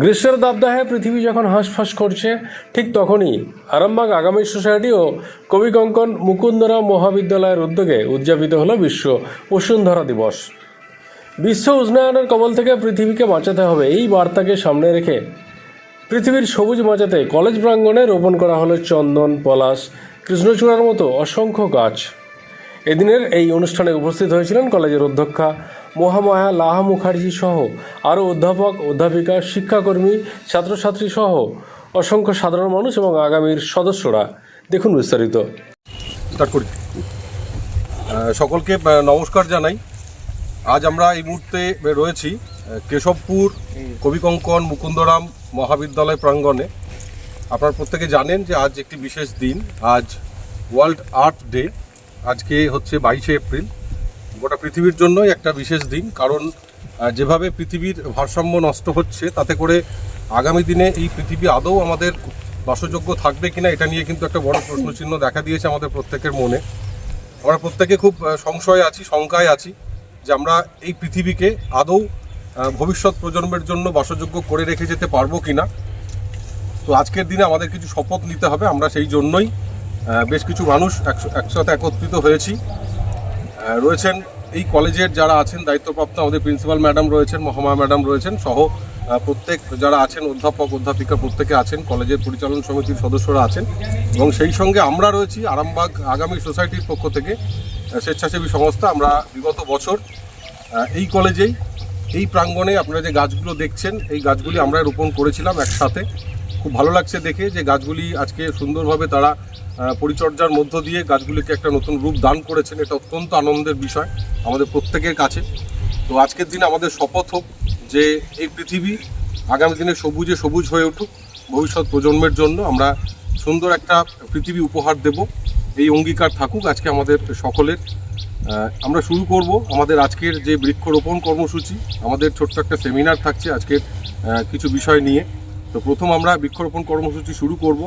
গ্রীষ্মের দাবদাহে পৃথিবী যখন হাঁসফাঁস করছে, ঠিক তখনই আরামবাগ আগামী সোসাইটি ও কবি কঙ্কন মুকুন্দরাম মহাবিদ্যালয়ের উদ্যোগে উদযাপিত হল বিশ্ব বসুন্ধরা দিবস। বিশ্ব উষ্ণায়নের কবল থেকে পৃথিবীকে বাঁচাতে হবে, এই বার্তাকে সামনে রেখে পৃথিবীর সবুজ বাঁচাতে কলেজ প্রাঙ্গণে রোপণ করা হলো চন্দন, পলাশ, কৃষ্ণচূড়ার মতো অসংখ্য গাছ। এদিনের এই অনুষ্ঠানে উপস্থিত হয়েছিলেন কলেজের অধ্যক্ষা মহামায়া লাহা মুখার্জি সহ আরও অধ্যাপক, অধ্যাপিকা, শিক্ষাকর্মী, ছাত্রছাত্রী সহ অসংখ্য সাধারণ মানুষ এবং আগামীর সদস্যরা। দেখুন বিস্তারিত। সকলকে নমস্কার জানাই। আজ আমরা এই মুহূর্তে রয়েছি কেশবপুর, কবিকঙ্কন, মুকুন্দরাম মহাবিদ্যালয় প্রাঙ্গণে। আপনারা প্রত্যেকে জানেন যে আজ একটি বিশেষ দিন, আজ ওয়ার্ল্ড আর্থ ডে আজকে হচ্ছে বাইশে এপ্রিল। গোটা পৃথিবীর জন্যই একটা বিশেষ দিন, কারণ যেভাবে পৃথিবীর ভারসাম্য নষ্ট হচ্ছে, তাতে করে আগামী দিনে এই পৃথিবী আদৌ আমাদের বাসযোগ্য থাকবে কিনা, এটা নিয়ে কিন্তু একটা বড় প্রশ্নচিহ্ন দেখা দিয়েছে আমাদের প্রত্যেকের মনে। আমরা প্রত্যেকে খুব সংশয়ে আছি, শঙ্কায় আছি যে আমরা এই পৃথিবীকে আদৌ ভবিষ্যৎ প্রজন্মের জন্য বাসযোগ্য করে রেখে যেতে পারব কিনা। তো আজকের দিনে আমাদের কিছু শপথ নিতে হবে, আমরা সেই জন্যই বেশ কিছু মানুষ একস- একসাথে একত্রিত হয়েছি। রয়েছেন এই কলেজের যারা আছেন, দায়িত্বপ্রাপ্ত আমাদের প্রিন্সিপাল ম্যাডাম রয়েছেন মহামায়া ম্যাডাম রয়েছেন, সহ প্রত্যেক যারা আছেন, অধ্যাপক, অধ্যাপিকা প্রত্যেকে আছেন, কলেজের পরিচালন সমিতির সদস্যরা আছেন। এবং সেই সঙ্গে আমরা রয়েছি আরামবাগ আগামী সোসাইটির পক্ষ থেকে স্বেচ্ছাসেবী সংস্থা। আমরা বিগত বছর এই কলেজেই, এই প্রাঙ্গণে আপনারা যে গাছগুলো দেখছেন, এই গাছগুলি আমরা রোপণ করেছিলাম একসাথে। খুব ভালো লাগছে দেখে যে গাছগুলি আজকে সুন্দরভাবে তারা পরিচর্যার মধ্য দিয়ে গাছগুলিকে একটা নতুন রূপ দান করেছেন। এটা অত্যন্ত আনন্দের বিষয় আমাদের প্রত্যেকের কাছে। তো আজকের দিনে আমাদের শপথ হোক যে এই পৃথিবী আগামী দিনে সবুজে সবুজ হয়ে উঠুক। ভবিষ্যৎ প্রজন্মের জন্য আমরা সুন্দর একটা পৃথিবী উপহার দেব। এই অঙ্গীকার থাকুক আজকে আমাদের সকলের। আমরা শুরু করব আমাদের আজকের যে বৃক্ষরোপণ কর্মসূচি। আমাদের ছোট্ট একটা সেমিনার থাকছে আজকের কিছু বিষয় নিয়ে। তো প্রথম আমরা বৃক্ষরোপণ কর্মসূচি শুরু করব।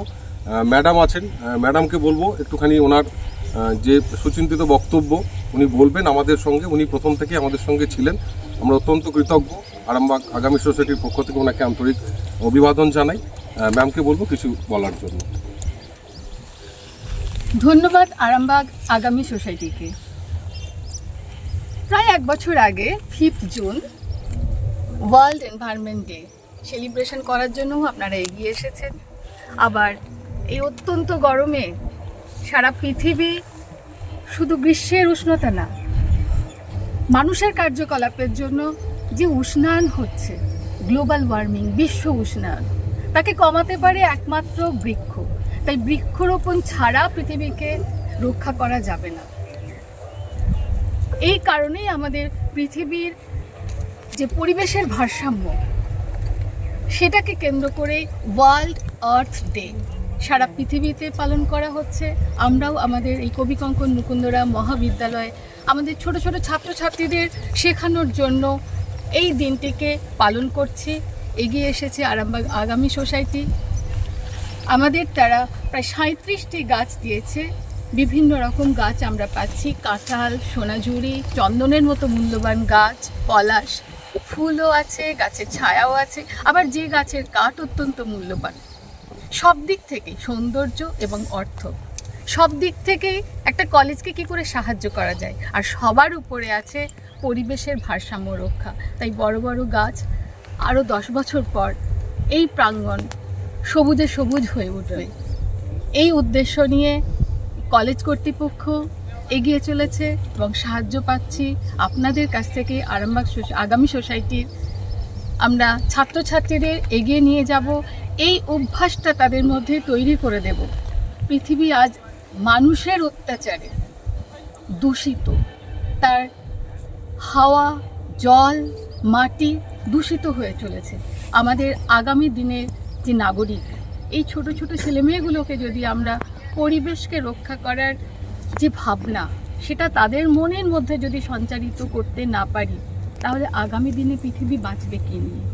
ম্যাডাম আছেন। ম্যাডামকে বলব, একটুখানি ওনার যে সুচিন্তিত বক্তব্য, উনি বলবেন আমাদের সঙ্গে, উনি প্রথম থেকে আমাদের সঙ্গে ছিলেন। আমরা অত্যন্ত কৃতজ্ঞ। আরামবাগ আগামী সোসাইটির পক্ষ থেকে ওনাকে আন্তরিক অভিবাদন জানাই। ম্যামকে বলব কিছু বলার জন্য। ধন্যবাদ আরামবাগ আগামী সোসাইটিকে। প্রায় এক বছর আগে, fifth June, world environment day celebration করার জন্যও আপনারা এগিয়ে এসেছেন। আবার এই অত্যন্ত গরমে সারা পৃথিবী শুধু গ্রীষ্মের উষ্ণতা না, মানুষের কার্যকলাপের জন্য যে উষ্ণায়ন হচ্ছে, গ্লোবাল ওয়ার্মিং, বিশ্ব উষ্ণায়ন, তাকে কমাতে পারে একমাত্র বৃক্ষ। তাই বৃক্ষরোপণ ছাড়া পৃথিবীকে রক্ষা করা যাবে না। এই কারণেই আমাদের পৃথিবীর যে পরিবেশের ভারসাম্য, সেটাকে কেন্দ্র করে ওয়ার্ল্ড আর্থ ডে সারা পৃথিবীতে পালন করা হচ্ছে। আমরাও আমাদের এই কবি কঙ্কন মুকুন্দরা মহাবিদ্যালয়ে আমাদের ছোট ছোট ছাত্রছাত্রীদের শেখানোর জন্য এই দিনটিকে পালন করছি। এগিয়ে এসেছে আরামবাগ আগামী সোসাইটি। আমাদের তারা প্রায় সাঁত্রিশটি গাছ দিয়েছে। বিভিন্ন রকম গাছ আমরা পাচ্ছি। কাঁঠাল, সোনাঝুরি, চন্দনের মতো মূল্যবান গাছ, পলাশ, ফুলও আছে, গাছের ছায়াও আছে। আবার যে গাছের কাঠ অত্যন্ত মূল্যবান। সব দিক থেকে সৌন্দর্য এবং অর্থ। সব দিক থেকেই একটা কলেজকে কি করে সাহায্য করা যায়? আর সবার উপরে আছে পরিবেশের ভারসাম্য রক্ষা। তাই বড় বড় গাছ আরও দশ বছর পর এই প্রাঙ্গণ সবুজে সবুজ হয়ে উঠবে। এই উদ্দেশ্য নিয়ে কলেজ কর্তৃপক্ষ এগিয়ে চলেছে এবং সাহায্য পাচ্ছি আপনাদের কাছ থেকে আরামবাগ আগামী সোসাইটির। আমরা ছাত্রছাত্রীদের এগিয়ে নিয়ে যাব এই অভ্যাসটা তাদের মধ্যে তৈরি করে দেব। পৃথিবী আজ মানুষের অত্যাচারে, দূষিত। তার হাওয়া, জল, মাটি দূষিত হয়ে চলেছে। আমাদের আগামী দিনের যে নাগরিক, এই ছোট ছোট ছেলেমেয়েগুলোকে যদি আমরা পরিবেশকে রক্ষা করার যে ভাবনা, সেটা তাদের মনের মধ্যে যদি সঞ্চারিত করতে না পারি, তাহলে আগামী দিনে পৃথিবী বাঁচবে কে নিয়ে?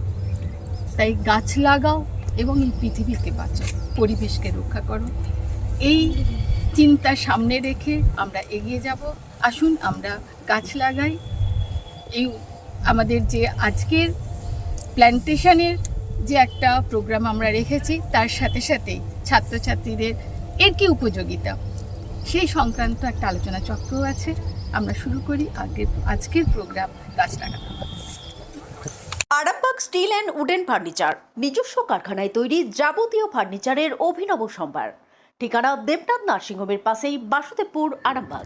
তাই গাছ লাগাও এবং এই পৃথিবীকে বাঁচাও, পরিবেশকে রক্ষা করো। এই চিন্তা সামনে রেখে আমরা এগিয়ে যাব। আসুন আমরা গাছ লাগাই। এই আমাদের যে আজকের প্ল্যান্টেশনের যে একটা প্রোগ্রাম আমরা রেখেছি, তার সাথে সাথেই ছাত্রছাত্রীদের এর কি উপযোগিতা? সেই সংক্রান্ত একটা আলোচনা চক্র আছে। আমরা শুরু করি আগের, আজকের প্রোগ্রাম গাছ লাগানো Arambagh steel and wooden furniture নিজস্ব কারখানায় তৈরি যাবতীয় ফার্নিচারের অভিনব সম্ভার। ঠিকানা দেবনাথ নার্সিংহোমের পাশেই বাসুদেবপুর আরামবাগ।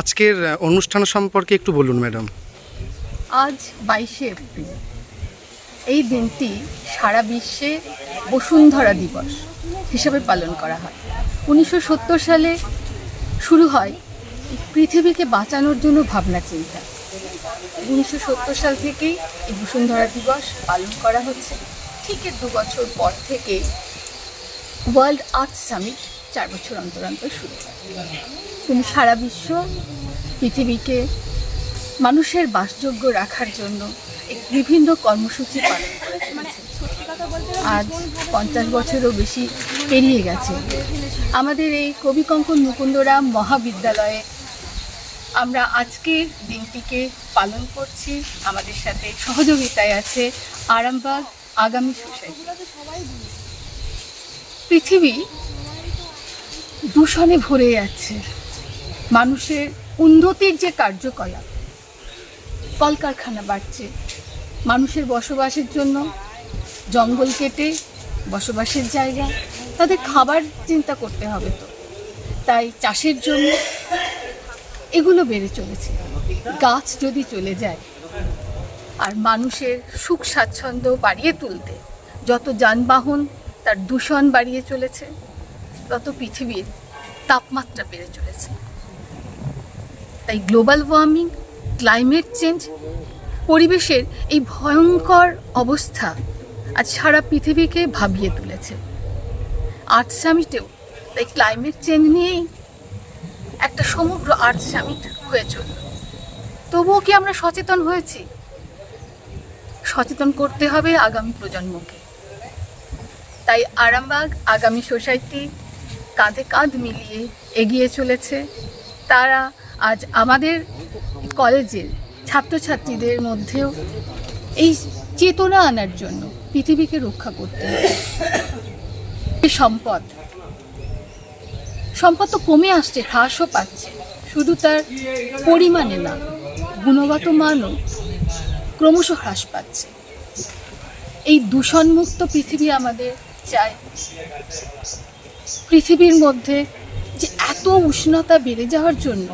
আজকের অনুষ্ঠান সম্পর্কে একটু বলুন ম্যাডাম। আজ বাইশে এপ্রিল। এই দিনটি সারা বিশ্বে বসুন্ধরা দিবস হিসেবে পালন করা হয়। উনিশশো সত্তর সালে শুরু হয় পৃথিবীকে বাঁচানোর জন্য ভাবনা চিন্তা। উনিশশো সত্তর সাল থেকেই এই বসুন্ধরা দিবস পালন করা হচ্ছে। ঠিক এর দু বছর পর থেকে ওয়ার্ল্ড আর্থ সামিট চার বছর অন্তর অন্তর শুরু হয়। সারা বিশ্ব পৃথিবীকে মানুষের বাসযোগ্য রাখার জন্য বিভিন্ন কর্মসূচি পালন আজ পঞ্চাশ বছরও বেশি পেরিয়ে গেছে। আমাদের এই কবিকঙ্কন মুকুন্দরাম মহাবিদ্যালয়ে আমরা আজকের দিনটিকে পালন করছি। আমাদের সাথে সহযোগিতায় আছে আরামবাগ আগামী সোসাইটি পৃথিবী দূষণে ভরে যাচ্ছে মানুষের উন্নতির যে কার্যকলাপ, কলকারখানা বাড়ছে। মানুষের বসবাসের জন্য জঙ্গল কেটে বসবাসের জায়গা, তাদের খাবার চিন্তা করতে হবে তো। তাই চাষের জন্য এগুলো বেড়ে চলেছে। গাছ যদি চলে যায়, আর মানুষের সুখ স্বাচ্ছন্দ্য বাড়িয়ে তুলতে যত যানবাহন তার দূষণ বাড়িয়ে চলেছে, তত পৃথিবীর তাপমাত্রা বেড়ে চলেছে। তাই গ্লোবাল ওয়ার্মিং, ক্লাইমেট চেঞ্জ, পরিবেশের এই ভয়ঙ্কর অবস্থা আজ সারা পৃথিবীকে ভাবিয়ে তুলেছে। আর্থ সামিটেও তাই ক্লাইমেট চেঞ্জ নিয়েই একটা সমগ্র আর্থ সামিট হয়ে চলল। তবুও কি আমরা সচেতন হয়েছি? সচেতন করতে হবে আগামী প্রজন্মকে। তাই আরামবাগ, আগামী সোসাইটি কাঁধে কাঁধ মিলিয়ে এগিয়ে চলেছে। তারা আজ আমাদের কলেজের ছাত্রছাত্রীদের মধ্যেও এই চেতনা আনার জন্য পৃথিবীকে রক্ষা করতে সম্পদ সম্পদ তো কমে আসছে, হ্রাসও পাচ্ছে। শুধু তার পরিমাণে না, গুণগত মানও ক্রমশ হ্রাস পাচ্ছে। এই দূষণমুক্ত পৃথিবী আমাদের চাই। পৃথিবীর মধ্যে যে এত উষ্ণতা বেড়ে যাওয়ার জন্য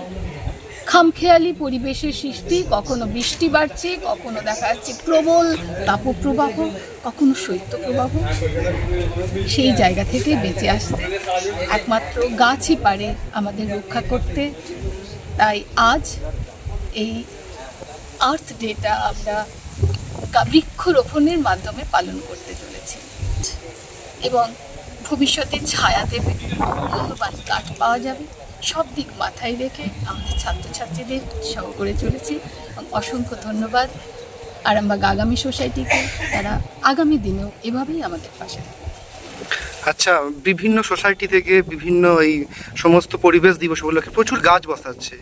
খামখেয়ালি পরিবেশের সৃষ্টি, কখনো বৃষ্টি বাড়ছে, কখনো দেখা যাচ্ছে প্রবল তাপপ্রবাহ, কখনো শৈত্যপ্রবাহ। সেই জায়গা থেকে বেঁচে আসতে একমাত্র গাছই পারে আমাদের রক্ষা করতে। তাই আজ এই আর্থ ডেটা আমরা বৃক্ষরোপণের মাধ্যমে পালন করতে চলেছি। এবং ভবিষ্যতে ছায়াতে মূল্যবান কাঠ পাওয়া যাবে। সব দিক মাথায় রেখে আমাদের ছাত্রছাত্রীদের উৎসাহ করে চলেছি। অসংখ্য ধন্যবাদ। আর আরামবাগ আগামী সোসাইটিকে তারা আগামী দিনেও এভাবেই আমাদের পাশে আচ্ছা বিভিন্ন সোসাইটি থেকে বিভিন্ন এই সমস্ত পরিবেশ দিবস উপলক্ষে প্রচুর গাছ বসাচ্ছে।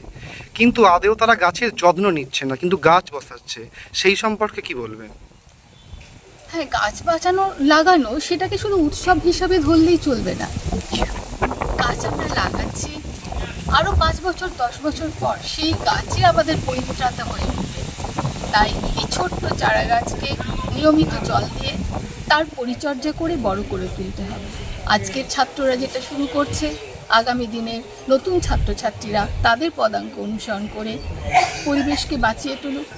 কিন্তু আদেও তারা গাছের যত্ন নিচ্ছে না কিন্তু গাছ বসাচ্ছে। সেই সম্পর্কে কি বলবেন? হ্যাঁ গাছ বাঁচানো লাগানো সেটাকে শুধু উৎসব হিসাবে ধরলেই চলবে না। গাছ আমরা লাগাচ্ছি আরও পাঁচ বছর, দশ বছর পর সেই গাছই আমাদের পরিত্রাতা হয়ে উঠবে। তাই এই ছোট্ট চারা গাছকে নিয়মিত জল দিয়ে তার পরিচর্যা করে বড় করে তুলতে হবে। আজকের ছাত্ররা যেটা শুরু করছে, আগামী দিনে নতুন ছাত্রছাত্রীরা তাদের পদাঙ্ক অনুসরণ করে পরিবেশকে বাঁচিয়ে তুলুক।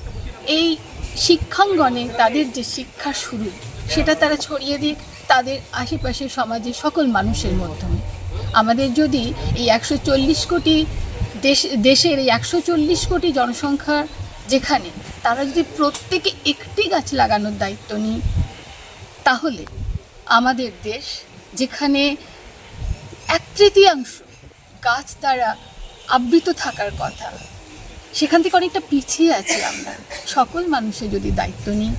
এই শিক্ষাঙ্গনে তাদের যে শিক্ষা শুরু, সেটা তারা ছড়িয়ে দিক, তাদের আশেপাশের সমাজের সকল মানুষের মাধ্যমে। আমাদের যদি এই একশো চল্লিশ কোটি দেশ দেশের এই একশো চল্লিশ কোটি জনসংখ্যা যেখানে, তারা যদি প্রত্যেকে একটি গাছ লাগানোর দায়িত্ব নিই তাহলে আমাদের দেশ যেখানে এক তৃতীয়াংশ গাছ দ্বারা আবৃত থাকার কথা, সেখান থেকে অনেকটা পিছিয়ে আছি আমরা। সকল মানুষের যদি দায়িত্ব নিই,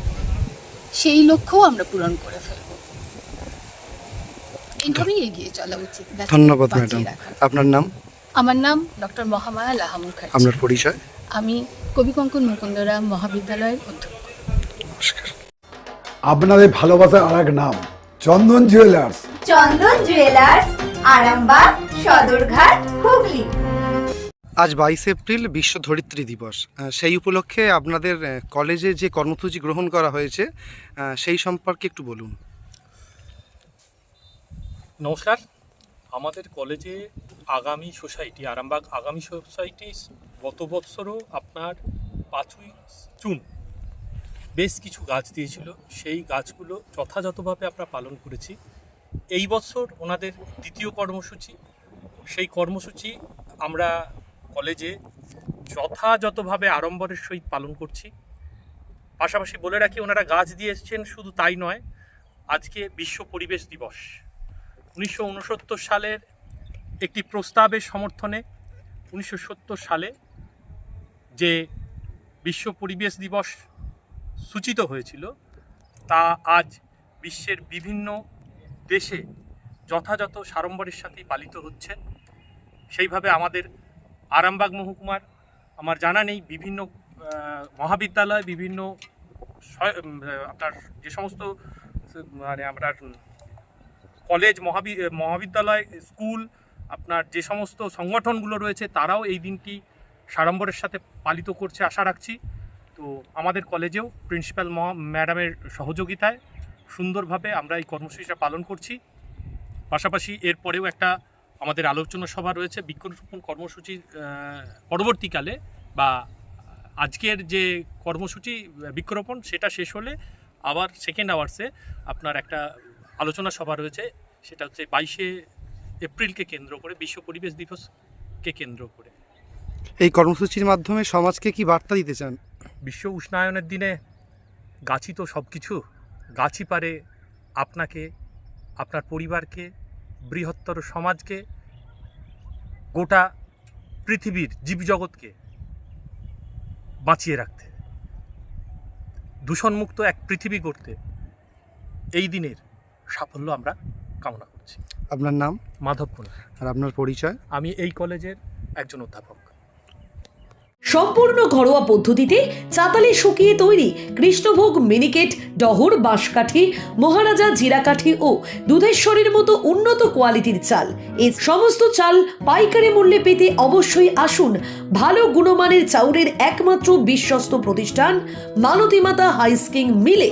সেই লক্ষ্যও আমরা পূরণ করে ফেলব। এইভাবেই এগিয়ে চলা উচিত। ধন্যবাদ ম্যাডাম। আপনার নাম? আমার নাম ডক্টর মহামায়া লাহা মুখার্জি আপনার পরিচয়? আমি কবি কঙ্কন মুকুন্দরাম মহাবিদ্যালয়ের অধ্যক্ষ। নমস্কার। আপনাদের ভালোবাসার আর এক নাম চন্দন জুয়েলার্স চন্দন জুয়েলার্স আরামবাগ সদরঘাট হুগলি। আজ বাইশে এপ্রিল বিশ্ব ধরিত্রী দিবস। সেই উপলক্ষে আপনাদের কলেজে যে কর্মসূচি গ্রহণ করা হয়েছে সেই সম্পর্কে একটু বলুন। নমস্কার। আমাদের কলেজে আগামী সোসাইটি, আরামবাগ আগামী সোসাইটি গত বৎসরও আপনার পাঁচই জুন বেশ কিছু গাছ দিয়েছিল। সেই গাছগুলো যথাযথভাবে আমরা পালন করেছি। এই বছর ওনাদের দ্বিতীয় কর্মসূচি। সেই কর্মসূচি আমরা কলেজে যথাযথভাবে আড়ম্বরের সহিত পালন করছি। পাশাপাশি বলে রাখি, ওনারা গাছ দিয়ে এসছেন শুধু তাই নয়, আজকে বিশ্ব পরিবেশ দিবস। উনিশশো উনসত্তর সালের একটি প্রস্তাবের সমর্থনে উনিশশো সত্তর সালে যে বিশ্ব পরিবেশ দিবস সূচিত হয়েছিল, তা আজ বিশ্বের বিভিন্ন দেশে যথাযথ সাড়ম্বরের সাথেই পালিত হচ্ছে। সেইভাবে আমাদের আরামবাগ মহকুমার, আমার জানা নেই, বিভিন্ন মহাবিদ্যালয়, বিভিন্ন আপনার যে সমস্ত মানে আপনার কলেজ, মহাবি, মহাবিদ্যালয়, স্কুল, আপনার যে সমস্ত সংগঠনগুলো রয়েছে, তারাও এই দিনটি সাড়ম্বরের সাথে পালিত করছে আশা রাখছি। তো আমাদের কলেজেও প্রিন্সিপাল ম্যাডামের সহযোগিতায় সুন্দরভাবে আমরা এই কর্মসূচিটা পালন করছি। পাশাপাশি এরপরেও একটা আমাদের আলোচনা সভা রয়েছে, বৃক্ষরোপণ কর্মসূচির পরবর্তীকালে বা আজকের যে কর্মসূচি, বৃক্ষরোপণ, সেটা শেষ হলে আবার সেকেন্ড আওয়ার্সে আপনার একটা আলোচনা সভা রয়েছে সেটা হচ্ছে বাইশে এপ্রিলকে কেন্দ্র করে বিশ্ব পরিবেশ দিবসকে কেন্দ্র করে। এই কর্মসূচির মাধ্যমে সমাজকে কি বার্তা দিতে চান? বিশ্ব উষ্ণায়নের দিনে গাছই তো সব কিছু গাছই পারে আপনাকে আপনার পরিবারকে বৃহত্তর সমাজকে গোটা পৃথিবীর জীবজগৎকে বাঁচিয়ে রাখতে। দূষণমুক্ত এক পৃথিবী গড়তে এই দিনের সাফল্য আমরা কামনা করছি। আপনার নাম? মাধব কুমার। আর আপনার পরিচয়? আমি এই কলেজের একজন অধ্যাপক। সম্পূর্ণ ঘরোয়া পদ্ধতিতে চাতালে শুকিয়ে তৈরি কৃষ্ণভোগ মিনিকেট ডহর বাঁশকাঠি মহারাজা জিরাকাঠি ও দুধেশ্বরীর মতো উন্নত কোয়ালিটির চাল। এই সমস্ত চাল পাইকারি মূল্যে পেতে অবশ্যই আসুন ভালো গুণমানের চাউলের একমাত্র বিশ্বস্ত প্রতিষ্ঠান মালতীমাতা হাইস্কিং মিলে।